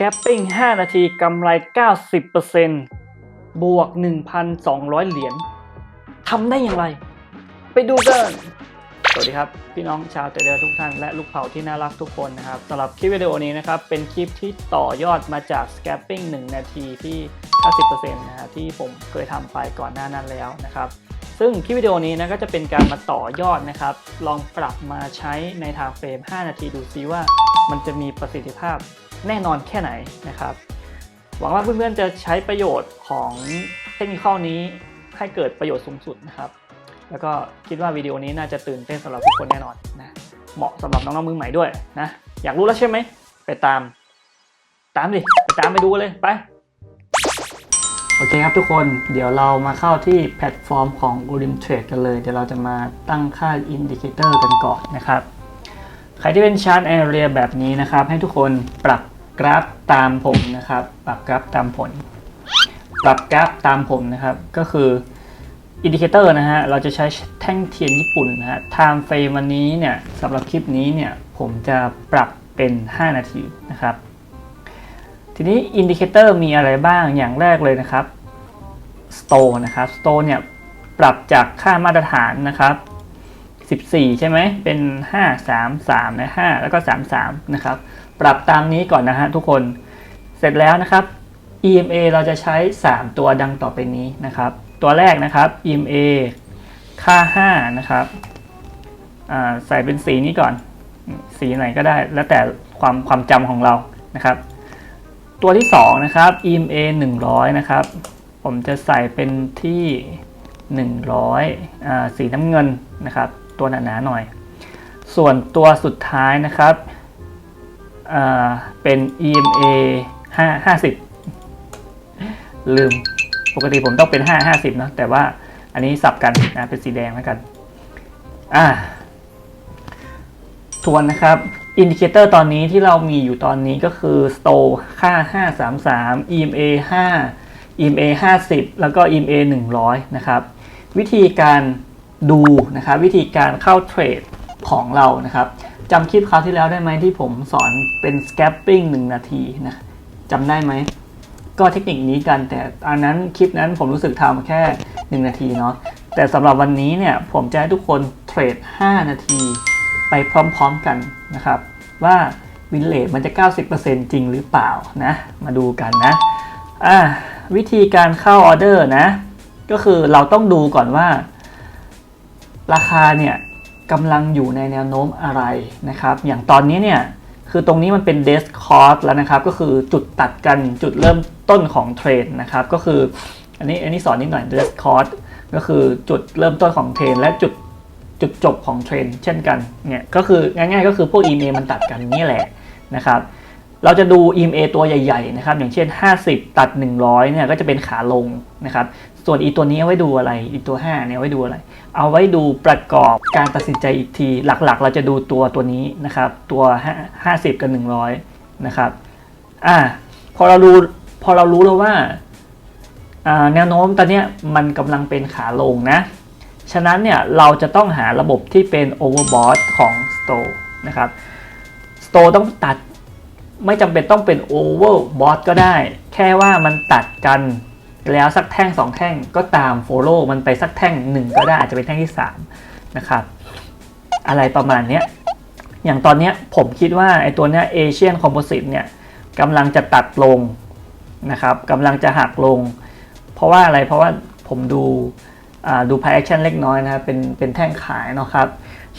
Scalping 5 นาทีกำไร 90%บวก 1,200 เหรียญทำได้อย่างไร ไปดูกัน สวัสดีครับ พี่น้องชาวเตเดอร์ทุกท่านและลูกเผาที่น่ารักทุกคนนะครับสำหรับคลิปวิดีโอนี้นะครับ เป็นคลิปที่ต่อยอดมาจาก Scalping 1 นาทีที่ 90%นะฮะที่ผมเคยทำไปก่อนหน้านั้นแล้วนะครับซึ่งคลิปวิดีโอนี้นะก็จะเป็นการมาต่อยอดนะครับ ลองปรับมาใช้ในทางเฟรม 5 นาทีดูซิว่า มันจะมีประสิทธิภาพ แน่นอนแค่ไหนนะครับ หวังว่าเพื่อนๆจะใช้ประโยชน์ของเทคนิคนี้ให้เกิดประโยชน์สูงสุดนะครับ แล้วก็คิดว่าวิดีโอนี้น่าจะตื่นเต้นสำหรับทุกคนแน่นอนนะเหมาะสำหรับน้องๆมือใหม่ด้วยนะอยากรู้แล้วใช่ไหมไปตาม ตามดิไปตามไปดูเลยไปโอเคครับทุกคนเดี๋ยวเรามาเข้าที่แพลตฟอร์มของ u r i m Trade กันเลย เดี๋ยวเราจะมาตั้งค่า Indicator กันก่อนนะครับ ใครที่เป็นชาร์ตแอเรียแบบนี้นะครับ ให้ทุกคนปรับ กราฟตามผมนะครับ ปรับกราฟตามผล ปรับกราฟตามผมนะครับ ก็คืออินดิเคเตอร์นะฮะ เราจะใช้แท่งเทียนญี่ปุ่นนะฮะ time frame วันนี้เนี่ยสำหรับคลิปนี้เนี่ยผมจะปรับเป็น 5 นาทีนะครับ ทีนี้อินดิเคเตอร์มีอะไรบ้างอย่างแรกเลยนะครับ store นะครับ store เนี่ยปรับจากค่ามาตรฐานนะครับ 14 ใช่ไหมเป็น 5 3 3นะ5 แล้วก็ 33 นะครับ ปรับตามนี้ก่อนนะฮะทุกคน เสร็จแล้วนะครับ EMA เราจะใช้ 3 ตัวดังต่อไปนี้นะครับ ตัวแรกนะครับ EMA ค่า 5 นะครับใส่เป็นสีนี้ก่อน สีไหนก็ได้ แล้วแต่ความความจำของเรานะครับ ตัวที่ 2 นะครับ EMA 100 นะครับ ผมจะใส่เป็นที่ 100อ่าสีน้ำเงินนะครับ ตัวหนาๆหน่อย ส่วนตัวสุดท้ายนะครับ เป็น EMA 5 50 ลืม ปกติผมต้องเป็น 5 50เนะ แต่ว่าอันนี้สับกันนะเป็นสีแดงแล้วกัน อ่า ทวนนะครับ อินดิเคเตอร์ตอนนี้ที่เรามีอยู่ตอนนี้ก็คือ store ค่า 533 EMA 5 EMA 50 แล้วก็ EMA 100 นะครับ วิธีการดูนะครับ วิธีการเข้าเทรดของเรานะครับ จำคลิปคราวที่แล้วได้ไหมที่ผมสอนเป็น scalping 1นาทีนะจำได้ไหม ก็เทคนิคนี้กันแต่อันนั้นคลิปนั้นผมรู้สึกทำแค่ 1 นาทีเนาะแต่สำหรับวันนี้เนี่ยผมจะให้ทุกคนเทรด 5 นาทีไปพร้อมๆกันนะครับ ว่าวินเลทมันจะ 90%จริงหรือเปล่านะ มาดูกันนะอ่าวิธีการเข้าออเดอร์นะ ก็คือเราต้องดูก่อนว่า ราคาเนี่ย กำลังอยู่ในแนวโน้มอะไรนะครับ อย่างตอนนี้เนี่ยคือตรงนี้มันเป็นเดสคอร์สแล้วนะครับ ก็คือจุดตัดกันจุดเริ่มต้นของเทรนนะครับ ก็คืออันนี้อันนี้สอนนิดหน่อยเดสคอร์สก็คือจุดเริ่มต้นของเทรนและจุดจุดจบของเทรนเช่นกันเนี่ยก็คือง่ายๆ ก็คือพวก EMA มันตัดกันนี่แหละนะครับ เราจะดู EMA ตัวใหญ่ๆนะครับอย่างเช่น 50 ตัด 100เนี่ยก็จะเป็นขาลงนะครับส่วนอีตัวนี้เอาไว้ดูอะไร อีตัว 5 เนี่ยเอาไว้ดูอะไร เอาไว้ดูประกอบการตัดสินใจอีกที หลักๆ เราจะดูตัวตัวนี้นะครับตัว 50 กับ 100นะครับอ่าพอเรารู้พอเรารู้แล้วว่าแนวโน้มตอนนี้มันกำลังเป็นขาลงนะ ฉะนั้นเนี่ยเราจะต้องหาระบบที่เป็น overbought ของ store นะครับ store ต้องตัด ไม่จำเป็นต้องเป็น overbought ก็ได้ แค่ว่ามันตัดกันแล้วสักแท่ง 2 แท่งก็ตาม follow มันไปสักแท่ง 1 ก็ได้อาจจะเป็นแท่งที่ 3 นะครับ อะไรประมาณนี้อย่างตอนนี้ผมคิดว่าไอ้ตัวเนี้ย Asian Composite เนี่ยกำลังจะตัดลงนะครับกำลังจะหักลง เพราะว่าอะไรเพราะว่าผมดูดู price action เล็กน้อยนะครับเป็นเป็นแท่งขายเนาะครับ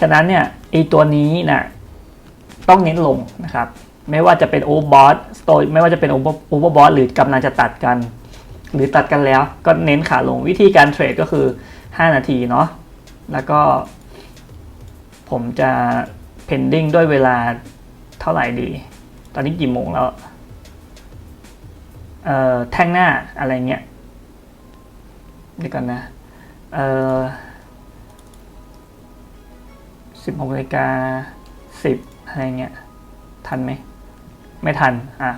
ฉะนั้นเนี่ยไอตัวนี้นะต้องเน้นลงนะครับ ไม่ว่าจะเป็น overbought store ไม่ว่าจะเป็น overbought หรือกำลังจะตัดกัน หรือตัดกันแล้วก็เน้นขาลงวิธีการเทรดก็คือ 5 นาทีเนาะแล้วก็ ผมจะ pending ด้วยเวลาเท่าไหร่ดี ตอนนี้กี่โมงแล้วเอ่อแท่งหน้าอะไรเงี้ยเดี๋ยวก่อนนะเอ่อสิบหกนาฬิกาสิบอะไรเงี้ยทันไหม ไม่ทันอะ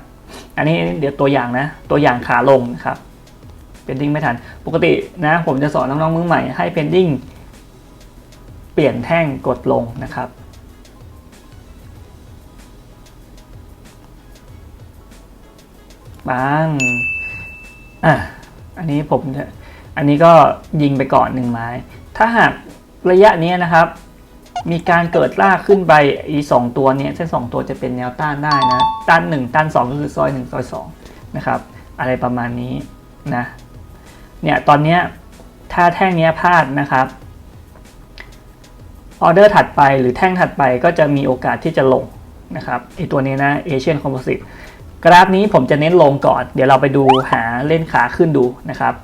อันนี้เดี๋ยวตัวอย่างนะ ตัวอย่างขาลงนะครับ pending ไม่ทัน ปกตินะผมจะสอนน้องๆมือใหม่ให้ pending เปลี่ยนแท่งกดลงนะครับอปังอะอันนี้ผมจะอันนี้ก็ยิงไปก่อนหนึ่งไม้ ถ้าหากระยะนี้นะครับ มีการเกิดลากขึ้นไปอีสองตัวเนี้ยเส้นสองตัวจะเป็นแนวต้านได้นะต้านหนึ่งต้านสองก็คือซอยหนึ่งซอยสองนะครับ อะไรประมาณนี้นะเนี่ยตอนเนี้ยถ้าแท่งเนี้ยพลาดนะครับออเดอร์ถัดไปหรือแท่งถัดไปก็จะมีโอกาสที่จะลงนะครับไอตัวนี้นะ Asian Composite กราฟนี้ผมจะเน้นลงก่อน เดี๋ยวเราไปดูหาเล่นขาขึ้นดูนะครับ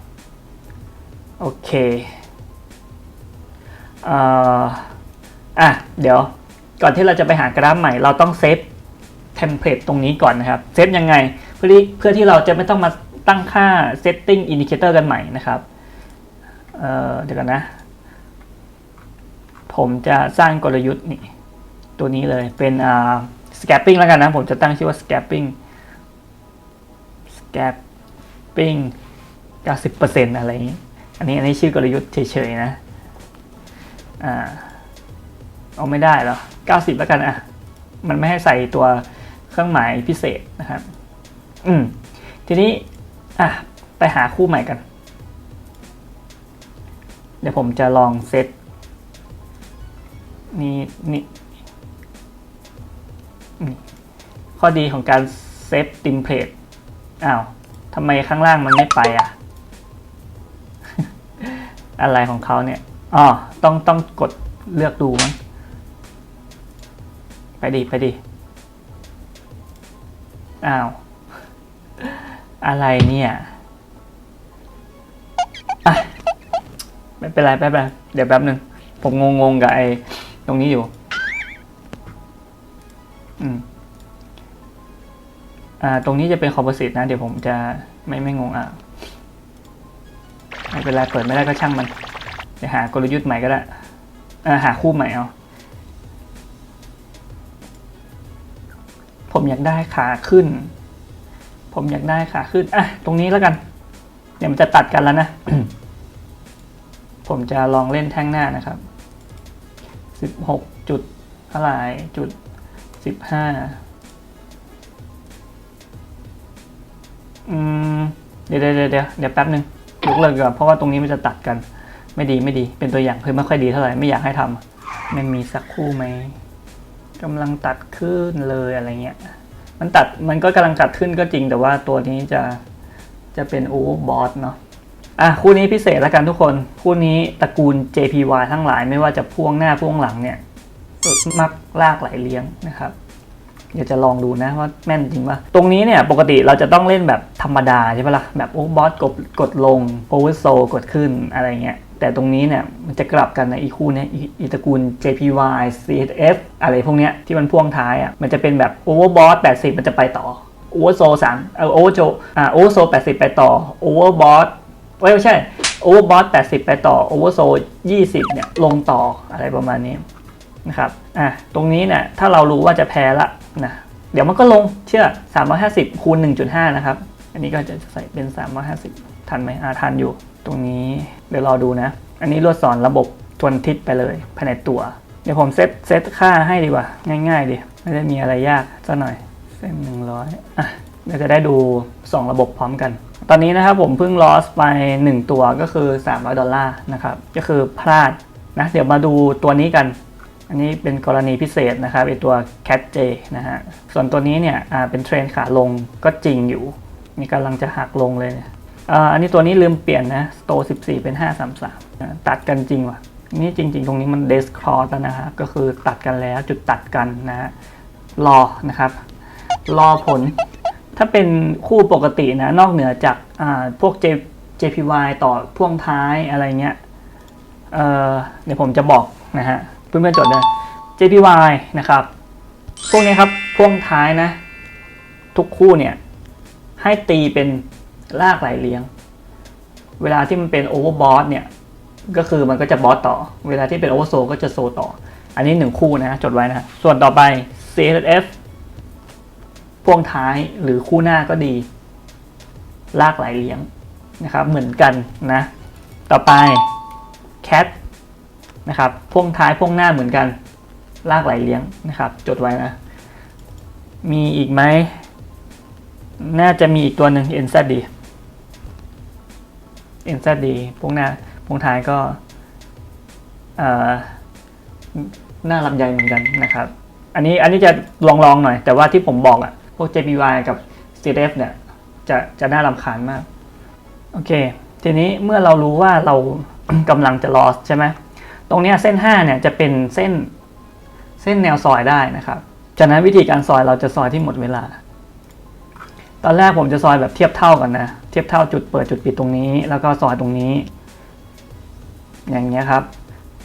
โอเคเอ่อ อะเดี๋ยวก่อนที่เราจะไปหากราฟใหม่เราต้องเซฟเทมเพลตตรงนี้ก่อนนะครับเซฟยังไงเพื่อที่เพื่อที่เราจะไม่ต้องมาตั้งค่า setting indicator กันใหม่นะครับเเดี๋ยวกันนะ ผมจะสร้างกลยุทธ์นี่ตัวนี้เลยเป็นอ่า scapping แล้วกันนะ ผมจะตั้งชื่อว่า scapping scapping 90%อะไรอย่างนี้ อันนี้อันนี้ชื่อกลยุทธ์เฉยๆนะอ่า เอาไม่ได้หรอ 90 แล้วกันอะ มันไม่ให้ใส่ตัวเครื่องหมายพิเศษนะครับ อืม ทีนี้ อะ ไปหาคู่ใหม่กัน เดี๋ยวผมจะลองเซตนี่นี่นี่ข้อดีของการเซฟติมเพลตอ้าวทำไมข้างล่างมันไม่ไปอะ อะไรของเขาเนี่ยอ๋อต้องต้องกดเลือกดูมั้ง ไปดิไปดิ อ้าว อะไรเนี่ยไม่เป็นไรแป๊บนึงเดี๋ยวแป๊บหนึ่งผมงงๆกับไอ้ตรงนี้อยู่ อืม อ่า ตรงนี้จะเป็นคอมโพสิตนะ เดี๋ยวผมจะไม่ไม่งงอะไม่เป็นไรเปิดไม่ได้ก็ช่างมัน เดี๋ยวหากลยุทธ์ใหม่ก็ได้ อ่า หาคู่ใหม่เอา อยากได้ขาขึ้น ผมอยากได้ขาขึ้นอะตรงนี้แล้วกันเดี๋ยวมันจะตัดกันแล้วนะ ผมจะลองเล่นแท่งหน้านะครับสิบหกจุดเท่าไหร่จุดสิบห้าอืมเดี๋ยวเดี๋ยวเดี๋ยวเดี๋ยวแป๊บหนึ่งยกเลิกก่อนเพราะว่าตรงนี้มันจะตัดกัน ไม่ดีไม่ดี เป็นตัวอย่างเพื่อไม่ค่อยดีเท่าไหร่ ไม่อยากให้ทำมันมีสักคู่ไหม กำลังตัดขึ้นเลยอะไรเงี้ย มันตัดมันก็กำลังตัดขึ้นก็จริงแต่ว่าตัวนี้จะจะเป็นโอเวอร์บอสเนาะอะคู่นี้พิเศษแล้วกันทุกคน คู่นี้ตระกูล JPY ทั้งหลายไม่ว่าจะพ่วงหน้าพ่วงหลังเนี่ยมักลากไหลเลี้ยงนะครับเดี๋ยวจะลองดูนะว่าแม่นจริงป่ะตรงนี้เนี่ยปกติเราจะต้องเล่นแบบธรรมดาใช่ปะละ่ะแบบโอ้บอสกดกดลงโอเวอร์โซกดขึ้นอะไรเงี้ย แต่ตรงนี้เนี่ยมันจะกลับกันนะอีคู่เนี้ยอีตระกูล JPY CSF อะไรพวกเนี้ยที่มันพ่วงท้ายอะมันจะเป็นแบบโอเวอร์บอส80 มันจะไปต่อโอเวอร์โซสามเออโอเวอร์โจอ่าโอเวอร์โซ80 ไปต่อโอเวอร์บอสไม่ใช่โอเวอร์บอส80 ไปต่อโอเวอร์โซ20 เนี่ยลงต่ออะไรประมาณนี้นะครับอะตรงนี้เนี่ยถ้าเรารู้ว่าจะแพ้ละนะเดี๋ยวมันก็ลงเชื่อ 350คูณ1.5 นะครับ อันนี้ก็จะใส่เป็น 350 ทันไหมอ่าทันอยู่ ตรงนี้เดี๋ยวรอดูนะ อันนี้รวดสอนระบบทวนทิศไปเลยภายในตัว เดี๋ยวผมเซตเซตค่าให้ดีกว่า ง่ายๆดีไม่ได้มีอะไรยากซะหน่อยเส้น100อะเดี๋ยวจะได้ดู 2 ระบบพร้อมกัน ตอนนี้นะครับผมเพิ่ง loss ไป 1 ตัวก็คือ 300 ดอลลาร์นะครับ ก็คือพลาดนะ เดี๋ยวมาดูตัวนี้กัน อันนี้เป็นกรณีพิเศษนะครับไอตัว Cat J นะฮะ ส่วนตัวนี้เนี่ยเป็นเทรนขาลงก็จริงอยู่ นี่กำลังจะหักลงเลยอ่า อันนี้ตัวนี้ลืมเปลี่ยนนะ Store 14 เป็น 533 ตัดกันจริงว่ะ นี่จริง ๆ ตรงนี้มัน Desk Cross แล้วนะฮะก็คือตัดกันแล้วจุดตัดกันนะฮะรอนะครับ รอผล ถ้าเป็นคู่ปกตินะ นอกเหนือจากพวก J JPY ต่อพ่วงท้ายอะไรเงี้ยเเดี๋ยวผมจะบอกนะฮะเพื่อนๆจดเลย JPY นะครับ พวกนี้ครับพ่วงท้ายนะ ทุกคู่เนี่ยให้ตีเป็น ลากไหลเลี้ยง เวลาที่มันเป็นโอเวอร์บอสเนี่ย ก็คือมันก็จะบอสต่อ เวลาที่เป็นโอเวอร์โซก็จะโซต่อ อันนี้หนึ่งคู่นะ จดไว้นะ ส่วนต่อไป CSF พ่วงท้ายหรือคู่หน้าก็ดี ลากไหลเลี้ยงนะครับ เหมือนกันนะ ต่อไป cat นะครับ พ่วงท้ายพ่วงหน้าเหมือนกัน ลากไหลเลี้ยงนะครับ จดไว้นะ มีอีกไหม น่าจะมีอีกตัวหนึ่ง NZD NZD พวกหน้าพวกท้ายก็เอ่อหน้าลำใหญ่เหมือนกันนะครับ อันนี้อันนี้จะลองลองๆหน่อย แต่ว่าที่ผมบอกอะพวก JPY กับ CDF เนี่ยจะจะน่ารำคาญมาก โอเค ทีนี้เมื่อเรารู้ว่าเรากำลังจะ loss ใช่ไหมตรงเนี้ยเส้น 5 เนี่ยจะเป็นเส้นเส้นแนวซอยได้นะครับ จากนั้นวิธีการซอยเราจะซอยที่หมดเวลา ตอนแรกผมจะซอยแบบเทียบเท่ากันนะ ทียบเท่าจุดเปิดจุดปิดตรงนี้ แล้วก็ซอยตรงนี้ อย่างเงี้ยครับ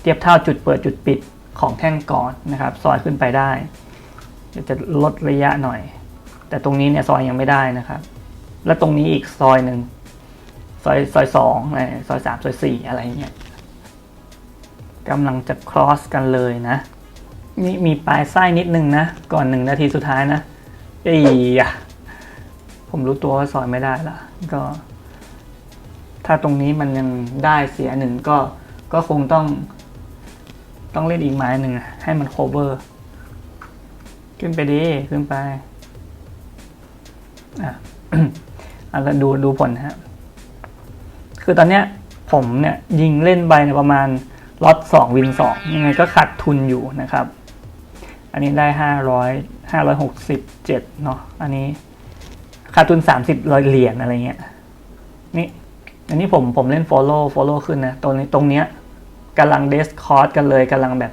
เทียบเท่าจุดเปิดจุดปิดของแท่งก่อนนะครับ ซอยขึ้นไปได้จะลดระยะหน่อย แต่ตรงนี้เนี่ยซอยยังไม่ได้นะครับ แล้วตรงนี้อีกซอยหนึ่งซอยซอยสองซอยสามซอยสี่อะไรเงี้ยกำลังจะ cross กันเลยนะนี่มีปลายไส้นิดนึงนะ ก่อนหนึ่งนาทีสุดท้ายนะอ้ยอะ ผมรู้ตัวว่าซอยไม่ได้ละก็ ถ้าตรงนี้มันยังได้เสียหนึ่งก็ก็คงต้อง ต้องเล่นอีกไม้หนึ่งให้มัน cover ขึ้นไปดี ขึ้นไป อะอะแล้วดูดูผลนะฮะ คือตอนเนี้ย ผมเนี่ย ยิงเล่นไปประมาณล็อตสองวินสองยังไงก็ขาดทุนอยู่นะครับ อันนี้ได้ห้าร้อยห้าร้อยหกสิบเจ็ดเนาะอันนี้ ขาดทุนสามสิบร้อยเหรียญอะไรเงี้ยนี่อันนี้ผมผมเล่น follow follow ขึ้นนะตรงนี้ตรงเนี้ยกำลังเดสคอร์สกันเลยกำลังแบบ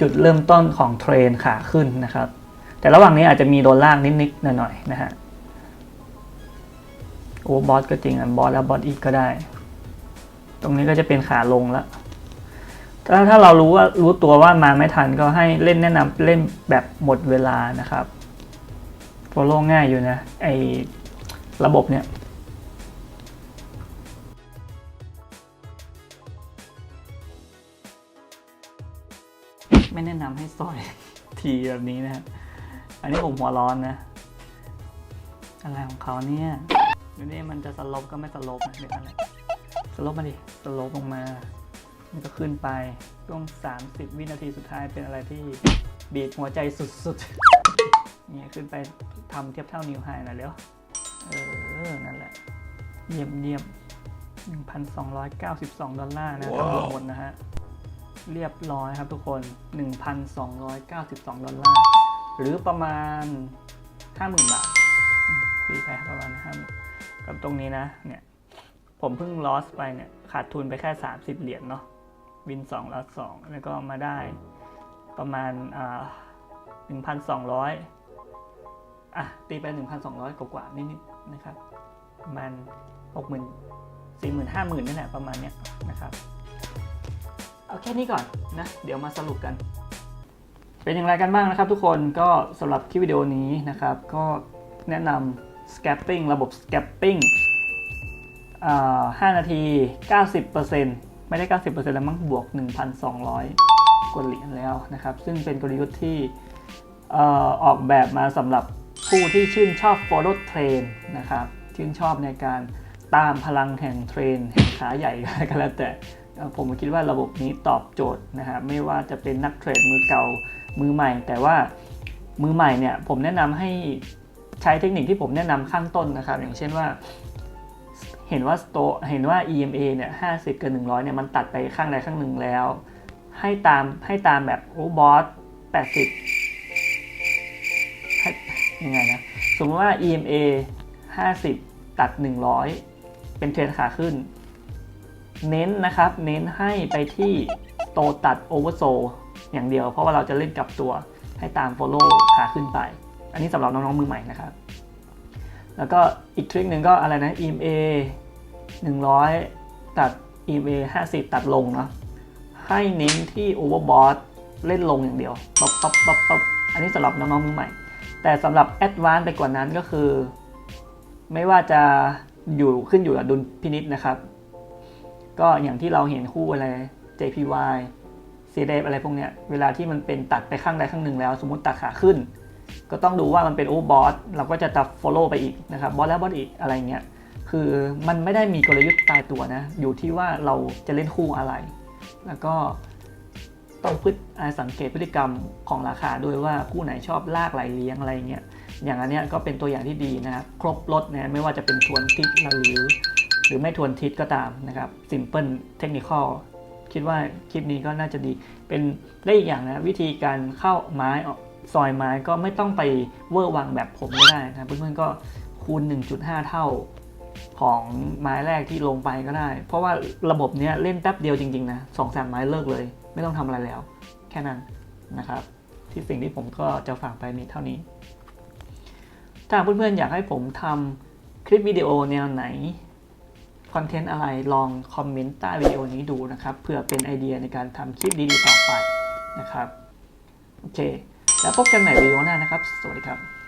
จุดเริ่มต้นของเทรนขาขึ้นนะครับ แต่ระหว่างนี้อาจจะมีโดนล่างนิดๆหน่อยๆนะฮะโอ้บอสก็จริงอะบอสแล้วบอสอีกก็ได้ ตรงนี้ก็จะเป็นขาลงแล้วถ้าถ้าเรารู้ว่ารู้ตัวว่ามาไม่ทันก็ให้เล่นแนะนำเล่นแบบหมดเวลานะครับ โฟล w ง่ายอยู่นะ ไอระบบเนี่ยไม่แนะนำให้ซอยทีแบบนี้นะอันนี้ผมหัวร้อนนะ อะไรของเขาเนี่ยเดี๋ยวนี้มันจะสลบก็ไม่สลบนะเดี๋ยวอะไรสลบมาดิ สลบลงมา นก็ขึ้นไปช่วง 30 วินาทีสุดท้ายเป็นอะไรที่บีบหัวใจสุดๆเนี่ยขึ้นไปทำเทียบเท่านิวไฮหน่อยเร็วเออ นั่นแหละ เยี่ยมเยี่ยม1,292 ดอลลาร์นะทั้งหมดนะฮะ เรียบร้อยครับทุกคน 1,292 ดอลลาร์ หรือประมาณ 50,000 บาทอืมตีไปประมาณ50,000กับตรงนี้นะ เนี่ย ผมเพิ่งลอสไปเนี่ย ขาดทุนไปแค่ 30 เหรียญเนาะ วิน2ลอส2แล้วก็มาได้ประมาณอ่า1,200อะตีไป 1,200 กว่าๆนิดๆนะครับประมาณ60,000 40,000 50,000นี่แหละประมาณเนี้ยนะครับเอาแค่นี้ก่อนนะเดี๋ยวมาสรุปกัน เป็นอย่างไรกันบ้างนะครับทุกคนก็สำหรับคลิปวิดีโอนี้นะครับ ก็แนะนำ scapping ระบบ scapping อ่า5นาที 90% ไม่ได้ 90%แล้วมั้งบวก 1,200 กว่าเหรียญแล้วนะครับ ซึ่งเป็นกลยุทธ์ที่ออกแบบมาสำหรับผู้ที่ชื่นชอบ follow trend นะครับชื่นชอบในการตามพลังแห่งเทรนแห่งขาใหญ่ก็แล้วแต่ผมคิดว่าระบบนี้ตอบโจทย์นะครับไม่ว่าจะเป็นนักเทรดมือเก่ามือใหม่ แต่ว่ามือใหม่เนี่ยผมแนะนำให้ใช้เทคนิคที่ผมแนะนำข้างต้นนะครับ อย่างเช่นว่า เห็นว่าสโตเห็นว่า EMA เนี่ย50เกิน100เนี่ยมันตัดไปข้างใดข้างหนึ่งแล้ว ให้ตามให้ตามแบบโอ้บอส80ให้ยังไงนะ สมมติว่า EMA 50ตัด100เป็นเทรนขาขึ้น เน้นนะครับ เน้นให้ไปที่โตตัดโอเวอร์โซอย่างเดียว เพราะว่าเราจะเล่นกับตัวให้ตาม Follow ขาขึ้นไป อันนี้สำหรับน้องๆมือใหม่นะครับ แล้วก็อีกทริคหนึ่งก็อะไรนะ EMA 100 ตัด EMA 50 ตัดลงเนาะให้เน้นที่ Overbought เล่นลงอย่างเดียวป๊บป๊บป๊บป๊บอันนี้สำหรับน้องๆมือใหม่ แต่สำหรับ Advanced ไปกว่านั้นก็คือ ไม่ว่าจะอยู่ขึ้นอยู่กับดุลพินิษนะครับ ก็อย่างที่เราเห็นคู่อะไร JPY c d อะไรพวกเนี้ย เวลาที่มันเป็นตัดไปข้างใดข้างหนึ่งแล้ว สมมติตัดขาขึ้น ก็ต้องดูว่ามันเป็นโอ v บอสเราก็จะตัด follow ไปอีกนะครับบอสแล้วบอสอีกอะไรเงี้ย คือมันไม่ได้มีกลยุทธ์ตายตัวนะ อยู่ที่ว่าเราจะเล่นคู่อะไร แล้วก็ต้องพฤติอ่าสังเกตพฤติกรรมของราคาด้วยว่าคู่ไหนชอบลากไหลเลี้ยงอะไรเงี้ย อย่างอันเนี้ยก็เป็นตัวอย่างที่ดีนะครับครบรถนะไม่ว่าจะเป็นทวนทิศหรือหรือไม่ทวนทิศก็ตามนะครับ simple technical คิดว่าคลิปนี้ก็น่าจะดี เป็นได้อีกอย่างนะ วิธีการเข้าไม้ออกซอยไม้ก็ไม่ต้องไปเวอร์วังแบบผมก็ได้นะเพื่อนๆก็คูณ 1.5 เท่า ของไม้แรกที่ลงไปก็ได้ เพราะว่าระบบเนี้ยเล่นแป๊บเดียวจริง ๆ นะสองสามไม้เลิกเลย ไม่ต้องทำอะไรแล้ว แค่นั้นนะครับ ที่สิ่งที่ผมก็จะฝากไปมีเท่านี้ ถ้าเพื่อนๆ อยากให้ผมทำคลิปวิดีโอแนวไหนคอนเทนต์อะไรลองคอมเมนต์ใต้วิดีโอนี้ดูนะครับเพื่อเป็นไอเดียในการทำคลิปดีๆต่อไปนะครับ โอเค แล้วพบกันใหม่วิดีโอหน้านะครับ สวัสดีครับ